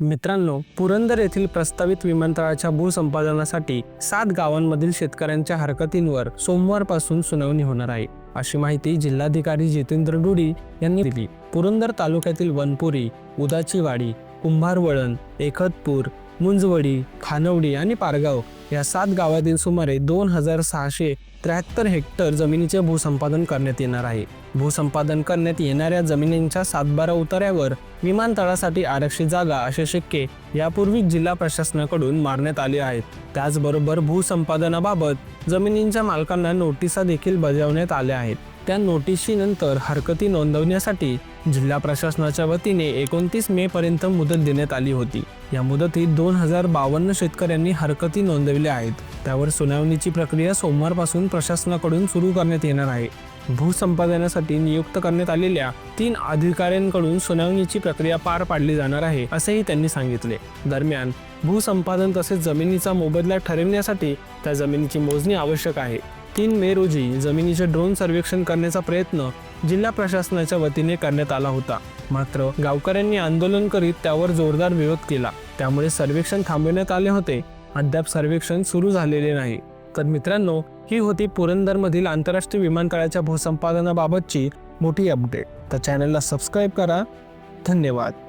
मित्रांनो पुरंदर येथील प्रस्तावित विमानतळाच्या भूसंपादनासाठी सात गावांमधील शेतकऱ्यांच्या हरकतींवर सोमवारपासून सुनावणी होणार आहे. अशी माहिती जिल्हाधिकारी जितेंद्र डुडी यांनी दिली. पुरंदर तालुक्यातील वनपुरी उदाचीवाडी कुंभारवळण एकतपूर मुंजवडी खानवडी आणि पारगाव या सात गावातील सुमारे दोन हजार सहाशे त्र्याहत्तर हेक्टर जमिनीचे भूसंपादन करण्यात येणार आहे. भूसंपादन करण्यात येणाऱ्या जमिनींच्या सातबारा उतार्यावर विमानतळासाठी आरक्षित जागा असे शिक्के यापूर्वी जिल्हा प्रशासनाकडून मारण्यात आले आहेत. त्याचबरोबर भूसंपादनाबाबत जमिनींच्या मालकांना नोटिसा देखील बजावण्यात आल्या आहेत. त्या नोटिशीनंतर हरकती नोंदवण्यासाठी जिल्हा प्रशासनाच्या वतीने एकोणतीस मे पर्यंत मुदत देण्यात आली होती. या मुदतीत दोन हजार बावन्न शेतकऱ्यांनी हरकती नोंदवल्या आहेत. त्यावर सुनावणीची प्रक्रिया सोमवारपासून प्रशासनाकडून सुरू करण्यात येणार आहे. भूसंपादनासाठी नियुक्त करण्यात आलेल्या तीन अधिकाऱ्यांकडून सुनावणीची प्रक्रिया पार पाडली जाणार आहे असेही त्यांनी सांगितले. दरम्यान भूसंपादन तसेच जमिनीचा मोबदला ठरविण्यासाठी त्या जमिनीची मोजणी आवश्यक आहे. तीन मे रोजी जमिनीचे ड्रोन सर्वेक्षण करण्याचा प्रयत्न जिल्हा प्रशासनाच्या वतीने करण्यात आला होता. मात्र गावकऱ्यांनी आंदोलन करीत त्यावर जोरदार विरोध केला. त्यामुळे सर्वेक्षण थांबविण्यात आले होते. अद्याप सर्वेक्षण सुरू झालेले नाही. तर मित्रांनो ही होती पुरंदरमधील आंतरराष्ट्रीय विमानतळाच्या भूसंपादनाबाबतची मोठी अपडेट तर चॅनलला सबस्क्राईब करा. धन्यवाद.